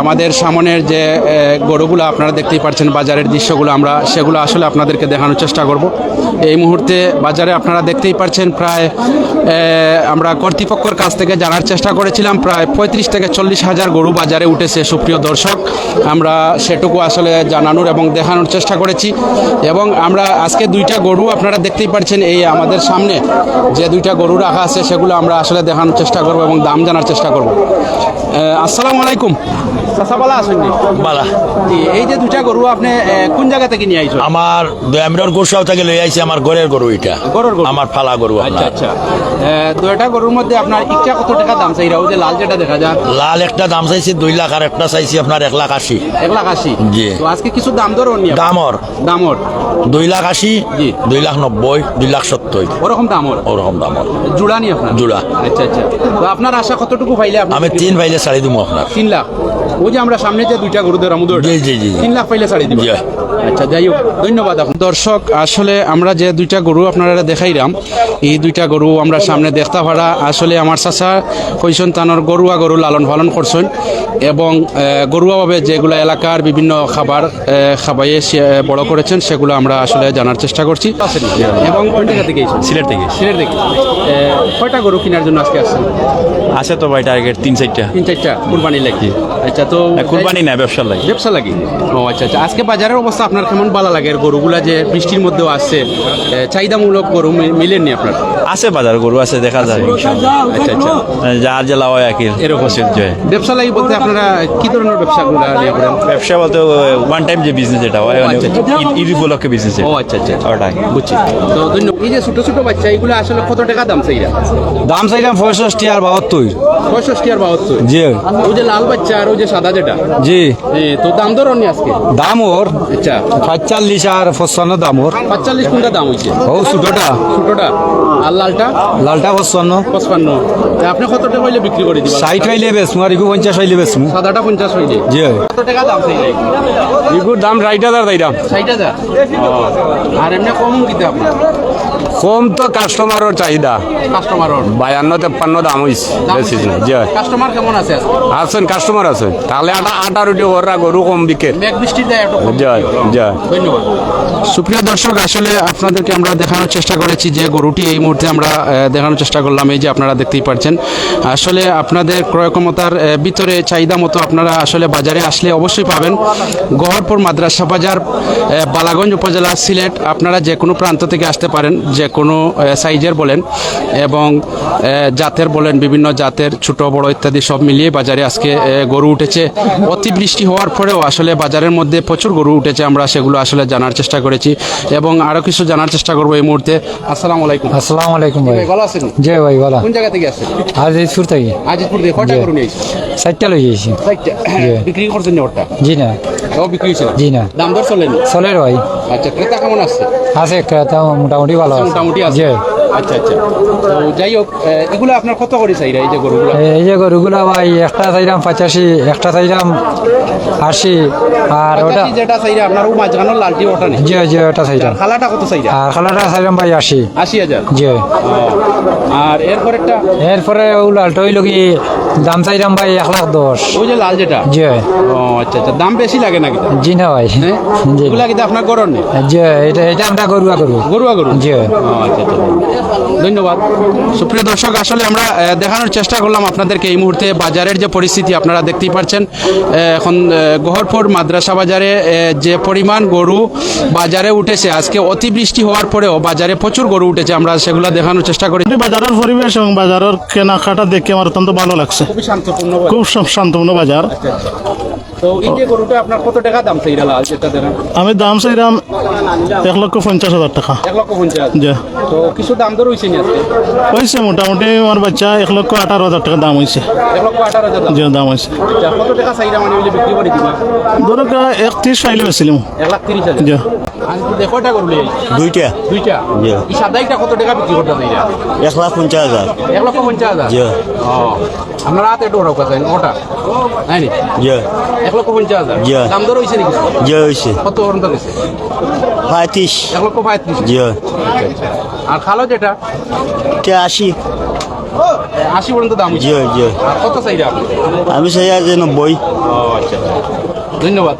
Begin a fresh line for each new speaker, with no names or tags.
আমাদের সামনের যে গরুগুলো আপনারা দেখতেই পাচ্ছেন বাজারের দৃশ্যগুলো আমরা, সেগুলো আসলে আপনাদেরকে দেখানোর চেষ্টা করব। এই মুহূর্তে বাজারে আপনারা দেখতেই পাচ্ছেন প্রায় আমরা কর্তৃপক্ষের কাছ থেকে জানার চেষ্টা করেছিলাম, প্রায় পঁয়ত্রিশ থেকে চল্লিশ হাজার গরু বাজারে উঠেছে, সুপ্রিয় দর্শক। আমরা সেটুকু আসলে জানানোর এবং দেখানোর চেষ্টা করেছি। এবং আমরা আজকে দুইটা গরু আপনারা দেখতেই পাচ্ছেন এই আমাদের সামনে যে দুইটা গরু রাখা আছে, সেগুলো আমরা আসলে দেখানোর চেষ্টা করব এবং দাম জানার চেষ্টা করব। আসসালামু আলাইকুম। চাচা বালা জি এই যে দুইটা গরু আপনি কোন জায়গা থেকে নিয়ে আইছো?
আমার দয়ামিরর গোসাও থেকে লই আইছি আমার ঘরের গরু এটা।
গরুর গরু?
আমার ফালা গরু
আচ্ছা আচ্ছা। দুইটা গরুর মধ্যে আপনার ইচ্ছা কত টাকা দাম চাই? যে লাল যেটা দেখা যায়।
লাল একটা দাম চাইছি দুই লাখ আর একটা চাইছি আপনার এক লাখ আশি।
এক লাখ আশি?
জি।
তো আজকে কিছু দাম দর
দামর
দামর
দুই লাখ আশি
জি।
দুই লাখ নব্বই দুই লাখ সত্তর।
ওরকম দামর
ওরকম দামর
জোড়া নি আপনার?
জোড়া।
আচ্ছা আচ্ছা। তো আপনার আশা কতটুকু পাইলে
আমি তিন ভাইলে ছাড়ি দিব আপনার।
তিন লাখ। ওই যে আমরা সামনে যে দুইটা গরু ধরাম
জি, জি, জি, জি।
তিন লাখ পাইলে ছাড়ি দিব। আচ্ছা যাই হোক ধন্যবাদ আপনার দর্শক আসলে আমরা যে দুইটা গরু আপনারা দেখাইলাম এই দুইটা গরু আমরা সামনে দেখতে পারা। আসলে আমার চাচা কইসন তানোর গরুয়া গরু লালন পালন করছেন এবং গরুয়াভাবে যেগুলো এলাকার বিভিন্ন খাবার খাবাইয়ে সে- বড় করেছেন সেগুলো আমরা আসলে জানার চেষ্টা করছি। এবং কোন জায়গা থেকে?
সিলেট থেকে।
সিলেট থেকে। কয়টা গরু কেনার জন্য আজকে আসছেন?
আছে তো ভাই টার্গেট তিন চারটা।
তিন চারটা কুরবানি লাগছে আচ্ছা তো
কুরবানি না ব্যবসার লাগে।
ব্যবসা লাগে। ও আচ্ছা আচ্ছা। আজকে বাজারের অবস্থা আপনার কেমন ভালো লাগে? গরুগুলা যে বৃষ্টির মধ্যেও আসছে চাহিদামূলক গরু মিলেননি আপনার?
আছে বাজার গরু আছে দেখা যায়।
আচ্ছা আচ্ছা।
যার লাভ হয় আর কি
এরকম।
হয়
ব্যবসা লাগি বলতে আপনারা কি ধরনের ব্যবসাগুলো নিয়ে করেন?
ব্যবসা বলতে ওয়ান টাইম যে বিজনেস যেটা হয়
আচ্ছা, আচ্ছা।
ঈদ উপলক্ষে বিজনেস
ও আচ্ছা আচ্ছা।
ওটাই।
বুঝছি। তো ধন্যবাদ এই যে ছোট ছোট বাচ্চা এগুলো আসলে কত টাকা দাম চাইরা?
দাম চাইলাম পঁয়ষট্টি আর বাহাত্তর।
পঁয়ষট্টি আর বাহাত্তর?
জি।
ওই যে লাল বাচ্চা আর ওই যে সাদা যেটা?
জি।
তো দাম দর নি আজকে?
দাম ওর।
আচ্ছা।
পঁয়তাল্লিশ আর পঁচপান্ন দাম ওর।
পাঁচচল্লিশ কোনটা দাম হয়েছে
ও ছোটটা।
ছোটটা। আর লালটা?
লালটা পঁচপান্ন।
পঁচপান্ন। আপনি কত টাকা হইলে বিক্রি করে দিবেন?
ষাট হইলে বেচমু আর ইগু পঞ্চাশ হইলে বেচমু।
সাদাটা পঞ্চাশ হইলে?
জি।
কত টাকা দাম চাই
ইগুর দাম রাইট হাজার দাইরাম
ষাট হাজার? আর এমনি কম দিতে আপনার?
কম তো কাস্টমারের চাহিদা।
কাস্টমার
বায়ান্ন তেপ্পান্ন দাম হইছে বেশি না জি
কাস্টমার কেমন আছে?
আছেন কাস্টমার আছেন তাহলে আটা আটা রুটি ওরা গরু কম বিকে। জয় জয়।
ধন্যবাদ। সুপ্রিয় দর্শক আসলে আপনাদেরকে আমরা দেখানোর চেষ্টা করেছি যে গরুটি এই মুহূর্তে আমরা দেখানোর চেষ্টা করলাম এই যে আপনারা দেখতেই পাচ্ছেন আসলে আপনাদের ক্রয় ক্ষমতার ভিতরে চাহিদা মতো আপনারা আসলে বাজারে আসলে অবশ্যই পাবেন। গহরপুর মাদ্রাসা বাজার বালাগঞ্জ উপজেলা সিলেট আপনারা যে কোনো প্রান্ত থেকে আসতে পারেন। যে কোনো সাইজের বলেন এবং জাতের বলেন বিভিন্ন জাতের ছোট বড় ইত্যাদি সব মিলিয়ে বাজারে আজকে গরু উঠেছে। অতিবৃষ্টি হওয়ার পরেও আসলে বাজারের মধ্যে প্রচুর গরু উঠেছে আমরা সেগুলো আসলে জানার চেষ্টা করেছি এবং আরও কিছু জানার চেষ্টা করব এই মুহূর্তে। আসসালামু আলাইকুম।
আসসালামু আলাইকুম ভাই।
ভালো আছেন?
জি ভাই বলা
কোন জায়গা থেকে আসছেন?
আজ এই সুর থাকি।
আজিজপুর থেকে। কয়টা
জি।
গরু নিয়েছি
ষাটটা লই যাইছি
বিক্রি করছেন না ওটা
জি না।
ও বিক্রি হয়েছিল
জি না।
দাম দর চলেনি?
চলে ভাই।
আচ্ছা ক্রেতা কেমন আছে?
আছে ক্রেতা মোটামুটি ভালো আছে।
মোটামুটি আছে। আচ্ছা আচ্ছা। তো যাই হোক এগুলো আপনার কত করে চাইরা এই যে গরুগুলো?
এই যে গরুগুলা ভাই একটা চাইলাম পঁচাশি একটা চাইলাম আশি আর ওটা
যেটা চাইরা আপনার ও মাঝখানোর লালটি ওটা নেই?
জি জি ওটা চাইলাম
খালাটা কত চাইরা
আর খালাটা চাইলাম ভাই আশি।
আশি হাজার?
জি।
আর এরপরেরটা?
এরপরে ও লালটা হইল কি দাম চাইলাম ভাই এক লাখ দশ।
ওই যে লাল যেটা?
জি।
ও আচ্ছা আচ্ছা। দাম বেশি লাগে নাকি?
জি না ভাই। জি।
এগুলা কিন্তু আপনার গরম নেই
জি এটা এটা আমরা গরুয়া করব
গরুয়া গরু?
জি।
আচ্ছা আচ্ছা। ধন্যবাদ। সুপ্রিয় দর্শক আসলে আমরা দেখানোর চেষ্টা করলাম আপনাদেরকে এই মুহূর্তে বাজারের যে পরিস্থিতি আপনারা দেখতেই পাচ্ছেন। এখন গহরপুর মাদ্রাসা বাজারে যে পরিমাণ গরু বাজারে উঠেছে আজকে অতিবৃষ্টি হওয়ার পরেও বাজারে প্রচুর গরু উঠেছে আমরা সেগুলো দেখানোর চেষ্টা করি।
বাজারের পরিবেশ এবং বাজারের কেনাকাটা দেখে আমার অত্যন্ত ভালো লাগছে।
খুবই শান্তপূর্ণ
খুব শান্তপূর্ণ বাজার।
তো এই যে গরুটা আপনার কত টাকা দাম চাইরা যেটা দেখান
আমি দাম চাইলাম এক লক্ষ পঞ্চাশ হাজার টাকা।
এক লক্ষ পঞ্চাশ? তো কিছু দাম দর হয়েছে
হয়েছে মোটামুটি আমার বাচ্চা এক লক্ষ আঠারো হাজার টাকা দাম হয়েছে
এক লক্ষ আঠারো হাজার দাম?
হয়েছে
আচ্ছা, কত টাকা চাইরা মানে বিক্রি করে দিবা?
ধরো একত্রিশ ফাইলে বেছিলাম।
এক লাখ তিরিশ হাজার?
যে
কয়টা গরু লিয়ে
দুইটা।
দুইটা?
জি।
এই সাদাইটা কত টাকা বিক্রি করতে চাইরা?
এক লাখ পঞ্চাশ হাজার।
এক লক্ষ পঞ্চাশ হাজার?
জি।
ও। আপনার হাতে একটু ওঠাও ওটা নাই নি? এক লক্ষ পঞ্চাশ হাজার। দাম দর হয়েছে নাকি?
হয়েছে
কত গেছে?
পঁয়ত্রিশ।
এক লক্ষ পঁয়ত্রিশ। আর খালো যেটা?
আশি।
আশি পর্যন্ত দাম
জি জি।
কত আপনি?
আমি চাই নব্বই।
ও আচ্ছা। ধন্যবাদ।